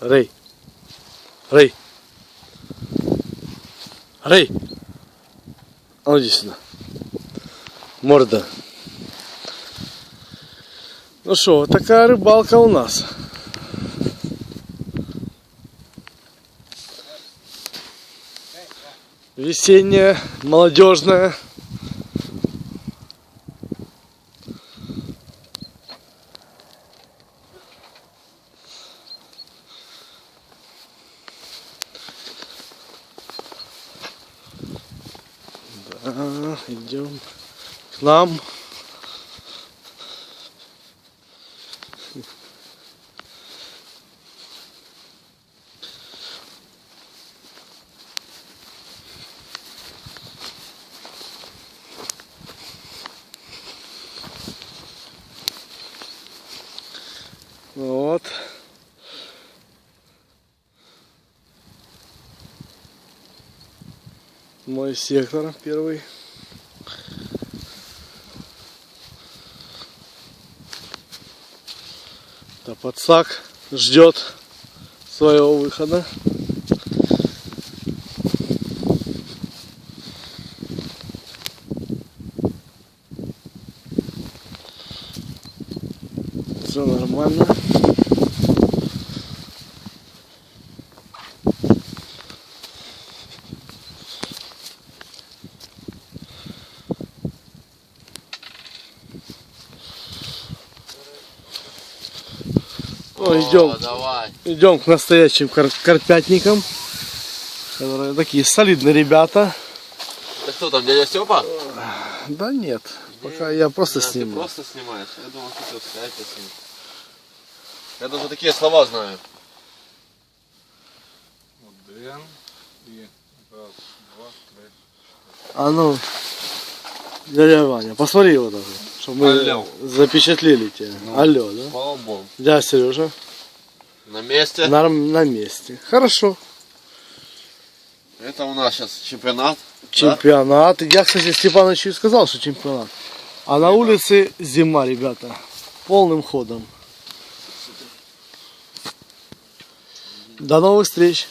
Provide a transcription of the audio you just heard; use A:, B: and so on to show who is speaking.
A: Рей. Рей. Рей. А ну иди сюда. Морда. Ну что, вот такая рыбалка у нас. Весенняя, молодежная. Да, идем к нам. Вот. Мой сектор первый. Да подсак ждет своего выхода. Все нормально. О, идем.
B: давай.
A: Идем к настоящим кар- карпятникам. Которые такие солидные ребята.
B: Это кто там, дядя Степа?
A: Да нет, пока я просто
B: А, ты
A: сниму.
B: просто снимаешь. Я думал, ты скайпе снимешь. Я даже такие слова знаю.
C: Один і раз, два, три.
A: А ну, дядя Ваня, посмотри его даже, чтобы мы
C: Алло.
A: запечатлели тебя. Алло, да?
C: Слава Богу.
A: Дядя Сережа,
B: На месте.
A: на, на месте. Хорошо.
B: Это у нас сейчас чемпионат.
A: Чемпионат. Я, кстати, Степановичу и сказал, что чемпионат. А на улице зима, ребята. Полным ходом. До новых встреч.